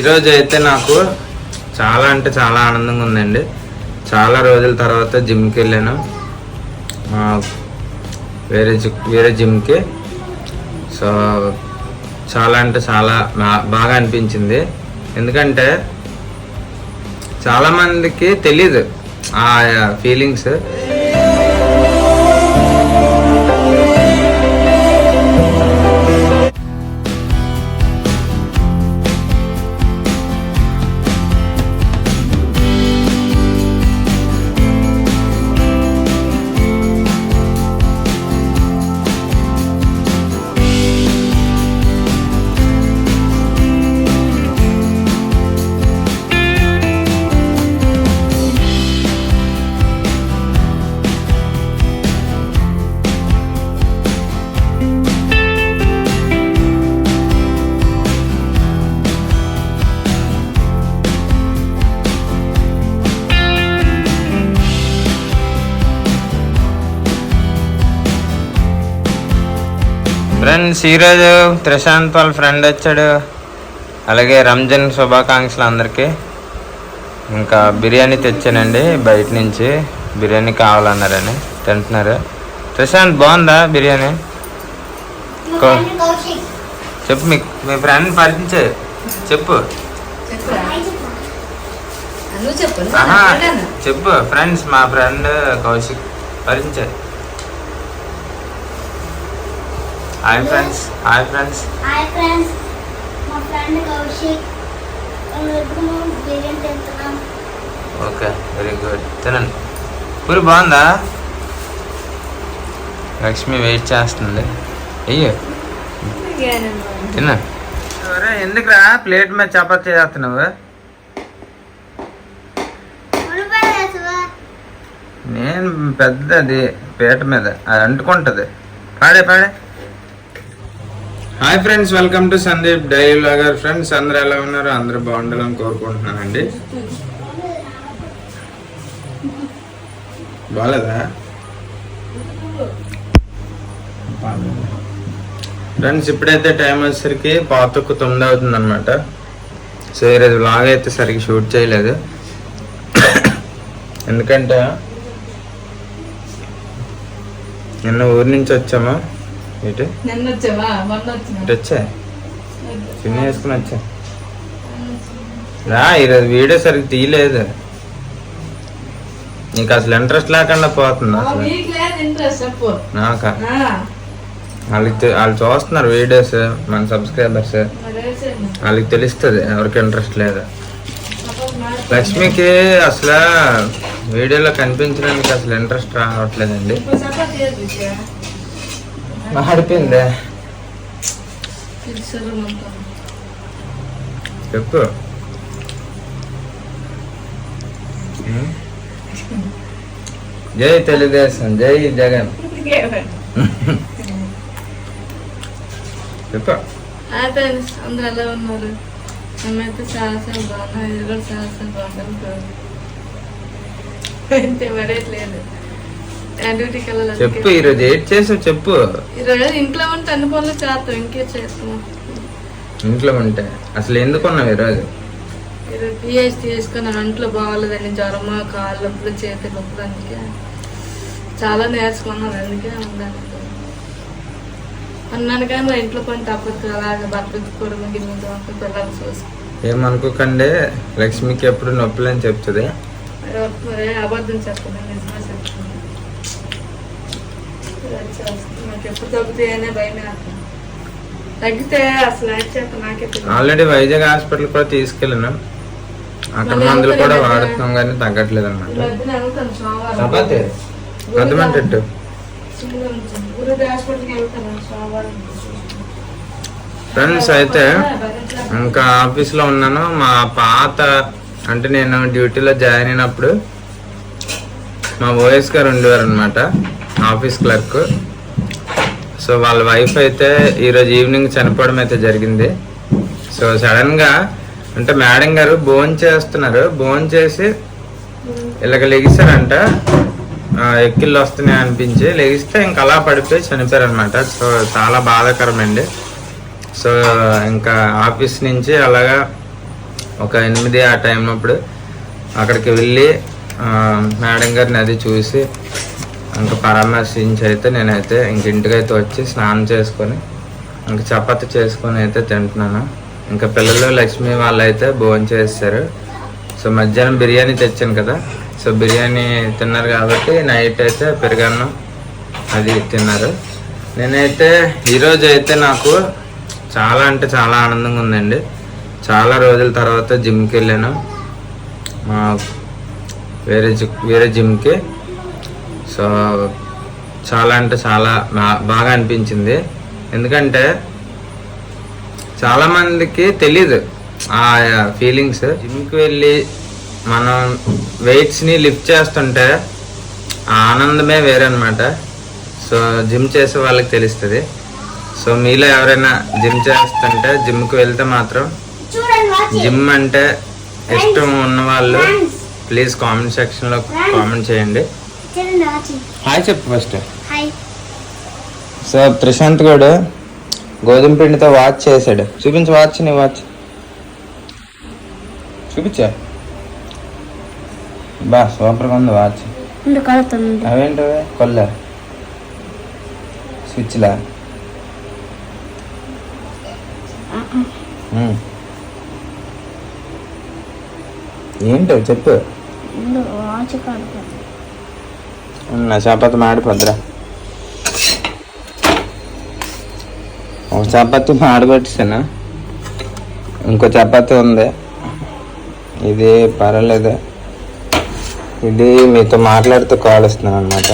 ఈరోజు అయితే నాకు చాలా అంటే చాలా ఆనందంగా ఉందండి. చాలా రోజుల తర్వాత జిమ్కి వెళ్ళాను వేరే వేరే జిమ్కి. సో చాలా అంటే చాలా బాగా అనిపించింది. ఎందుకంటే చాలామందికి తెలీదు ఆ ఫీలింగ్స్. ఫ్రెండ్స్ ఈరోజు ప్రశాంత్ వాళ్ళ ఫ్రెండ్ వచ్చాడు. అలాగే రంజాన్ శుభాకాంక్షలు అందరికీ. ఇంకా బిర్యానీ తెచ్చానండి బయట నుంచి. బిర్యానీ కావాలన్నారని తింటున్నారు. ప్రశాంత్ బాగుందా బిర్యానీ? కో- చెప్పు మీ మీ ఫ్రెండ్ పరిచే చెప్పు. నువ్వు చెప్పు ఆహా, చెప్పు. ఫ్రెండ్స్ మా ఫ్రెండ్ కౌశిక్. పరిచే hi friends hi friends hi friends మా ఫ్రెండ్ కౌశిక్ ఇప్పుడు బిర్యానీ తింటున్నాం ఓకే వెరీ గుడ్ తినండి పూరి బాగుందా? లక్ష్మి వెయిట్ చేస్తుంది. అయ్యో. తిన. ఎందుకురా? ప్లేట్ మీద చపాతీ చేస్తున్నావు? నేను పెద్దది పీట మీద. అది అంటుకుంటది. పాడే పాడే. Hi friends welcome to Sandeep daily blogger friends అందరు ఎలా ఉన్నారు? అందరూ బాగుండాలని కోరుకుంటున్నానండి. బాగాలేదా ఫ్రెండ్స్ ఇప్పుడైతే టైం వచ్చేసరికి పాతకు తొమ్మిది అవుతుంది అనమాట సో ఈరోజు బ్లాగ్ అయితే సరిగ్గా షూట్ చేయలేదు. ఎందుకంటే నిన్న ఊరి నుంచి వచ్చామా. ఇటు నిన్న వచ్చావా మొన్న వచ్చిన ఇటు వచ్చా చిన్న వేసుకుని వచ్చా? రా ఈరోజు వీడియో సరిగ్గా తీయలేదు. నీకు అసలు ఇంట్రెస్ట్ లేకుండా పోతుంది అసలు. నాకా? వాళ్ళకి వాళ్ళు చూస్తున్నారు వీడియోస్ మన సబ్స్క్రైబర్స్. వాళ్ళకి తెలుస్తుంది ఎవరికి ఇంట్రెస్ట్ లేదు. లక్ష్మికి అసలు వీడియోలో కనిపించడానికి అసలు ఇంట్రెస్ట్ రావట్లేదండి. మాడిపోయిందే. చెప్పు? జై తెలుగుదేశం జై జగన్. చెప్పు. అందరూ ఎలా ఉన్నారు? మేమైతే చాలా సేపు బాగున్నాం. ఇది కూడా చాలా సేపు బాగున్నాం అంతే పడేయట్లేదు ఆ డ్యూటీకి వెళ్ళాలి చెప్పు ఈరోజు ఏడ్ చేసావు చెప్పు. ఈరోజు ఇంట్లో ఉంటే అన్ని పనులు చేస్తాం ఇంకే చేస్తాం. ఇంట్లో ఉంటే అసలు ఎందుకున్నావు ఈరోజు? ఈరోజు పిహెచ్ తీసుకుని ఒంట్లో బాగాలేదండి జ్వరము కాళ్ళు నొప్పులు చేతి నొప్పులు అందుకే. చాలా నేర్చుకున్నాను అందుకే ఉన్నాను అన్నాను కానీ మా ఇంట్లో పని తప్పదు అలాగే కూడా గిన్నె పిల్లలు చూసి ఏమనుకోకండి లక్ష్మికి ఎప్పుడు నొప్పులు అని చెప్తుంది. అబద్ధం చెప్పండి నిజమే చెప్తున్నాను నాకు ఎప్పుడు తగ్గుతాయనే భయం వేస్తుంది. తగ్గితే అసలు యాడ్ చేస్తా నాకే తెలియదు ఆల్రెడీ వైజాగ్ హాస్పిటల్ కూడా తీసుకెళ్ళాను. అక్కడ మందులు కూడా వాడుతున్నాం కానీ తగ్గట్లేదు అనమాట సోమవారం ఫ్రెండ్స్ అయితే ఇంకా ఆఫీస్లో ఉన్నాను. మా పాత అంటే నేను డ్యూటీలో జాయిన్ అయినప్పుడు మా ఓఎస్ గారు ఉండేవారు అనమాట ఆఫీస్ క్లర్క్. సో వాళ్ళ వైఫ్ అయితే ఈరోజు ఈవినింగ్ చనిపోవడం అయితే జరిగింది. సో సడన్గా అంటే మేడం గారు భోజనం చేస్తున్నారు. భోజనం చేసి ఇలాగ లెగిసారంట. ఎక్కిళ్ళు వస్తున్నాయి అనిపించి లెగిస్తే ఇంకా అలా పడిపోయి చనిపోయారు అనమాట సో చాలా బాధాకరమండి. సో ఇంకా ఆఫీస్ నుంచి అలాగా ఒక ఎనిమిది ఆ టైం అప్పుడు అక్కడికి వెళ్ళి మేడం గారిని అది చూసి ఇంకా పరామర్శించి అయితే నేనైతే ఇంక ఇంటికైతే వచ్చి స్నానం చేసుకొని ఇంకా చపాతి చేసుకొని అయితే తింటున్నాను. ఇంకా పిల్లలు లక్ష్మి వాళ్ళు అయితే భోజనం చేస్తారు. సో మధ్యాహ్నం బిర్యానీ తెచ్చాను కదా సో బిర్యానీ తిన్నారు కాబట్టి నైట్ అయితే పెరుగన్నం అది తిన్నారు. నేనైతే ఈరోజు అయితే నాకు చాలా అంటే చాలా ఆనందంగా ఉందండి. చాలా రోజుల తర్వాత జిమ్కి వెళ్ళాను. మా వేరే జి వేరే జిమ్కి సో చాలా అంటే చాలా బాగా అనిపించింది. ఎందుకంటే చాలా మందికి తెలీదు ఆ ఫీలింగ్స్ జిమ్కి వెళ్ళి మనం వెయిట్స్ని లిఫ్ట్ చేస్తుంటే ఆ ఆనందమే వేరే అనమాట సో జిమ్ చేసే వాళ్ళకి తెలుస్తుంది. సో మీలో ఎవరైనా జిమ్ చేస్తుంటే జిమ్కి వెళ్తే మాత్రం జిమ్ అంటే ఇష్టం ఉన్న వాళ్ళు ప్లీజ్ కామెంట్ సెక్షన్లో కామెంట్ చేయండి. హాయ్ చెప్పు ఫస్ట్ సో ప్రశాంత్ కూడా గోధుమ పిండితో వాచ్ చేశాడు. చూపించు వాచ్ నీ వాచ్. చూపించా? బా సూపర్గా ఉంది వాచ్. అవేంటవి? కొల్ల. స్విచ్లా. ఏంటో చెప్పు. వాచ్ నా చపాతి మాడిపోద్దురా ఒక చపాతి మాడబెట్టేసాను ఇంకో చపాతి ఉంది. ఇది పర్వాలేదు. ఇది మీతో మాట్లాడుతూ కాలుస్తున్నాను అనమాట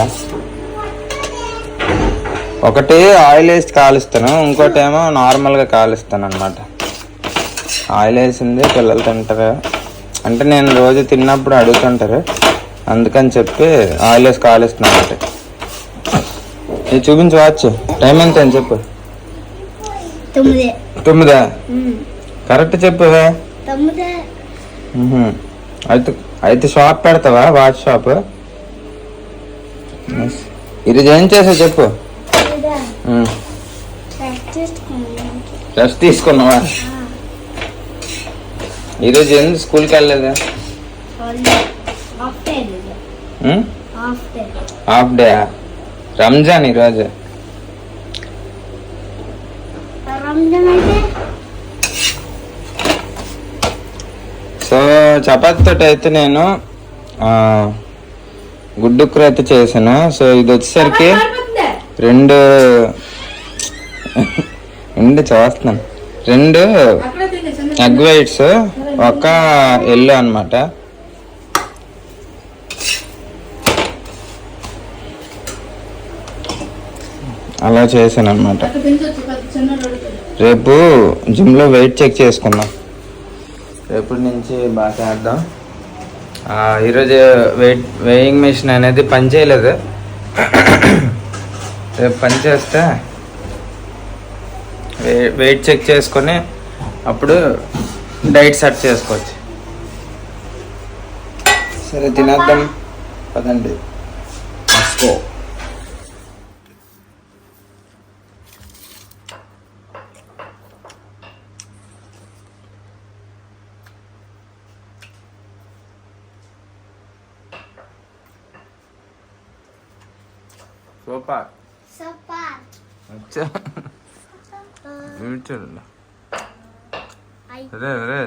ఒకటి ఆయిల్ వేసి కాలుస్తాను ఇంకోటి ఏమో నార్మల్గా కాలుస్తాను అనమాట ఆయిల్ వేసింది పిల్లలు తింటారు. అంటే నేను రోజు తిన్నప్పుడు అడుగుతుంటారు. అందుకని చెప్పి ఆయిల్ వేసి కాలుస్తున్నాను ఒకటి ఇది చూపించి వాచ్ టైం ఎంత అని చెప్పు. తొమ్మిది. కరెక్ట్ చెప్పు. అయితే అయితే షాప్ పెడతావా? వాచ్ షాప్ ఈరోజు ఏం చేసావు చెప్పు. ఇదా. మ్. టెస్ట్ చేసుకున్నాను. రెస్ట్ తీసుకున్నావా? ఈరోజు ఎందుకు స్కూల్కి వెళ్ళలేదా? హాఫ్ డే రంజాన్ ఈరోజు. సో చపాతీతో అయితే నేను గుడ్డు కూర అయితే చేశాను. సో ఇది వచ్చేసరికి రెండు రెండు చూస్తున్నాను. రెండు ఎగ్ వైట్స్ ఒక ఎల్లో అన్నమాట. అలా చేశాను అనమాట రేపు జిమ్లో వెయిట్ చెక్ చేసుకుందాం. రేపటి నుంచి బాగా చేద్దాం. ఆ, ఈరోజు వెయిట్ వెయింగ్ మెషిన్ అనేది పని చేయలేదు. రేపు పని చేస్తే వే- వెయిట్ చెక్ చేసుకొని అప్పుడు డైట్ సెట్ చేసుకోవచ్చు. సరే తినేద్దాం. పదండి. సూపర్. సూపర్. అచ్చా ఐ అదే అదే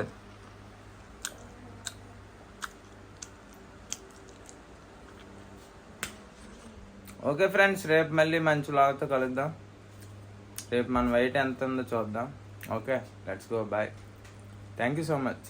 ఓకే ఫ్రెండ్స్ రేపు మళ్ళీ మంచి లాగుతో కలుద్దాం. రేపు మన వెయిట్ ఎంత ఉందో చూద్దాం. Okay let's go bye thank you so much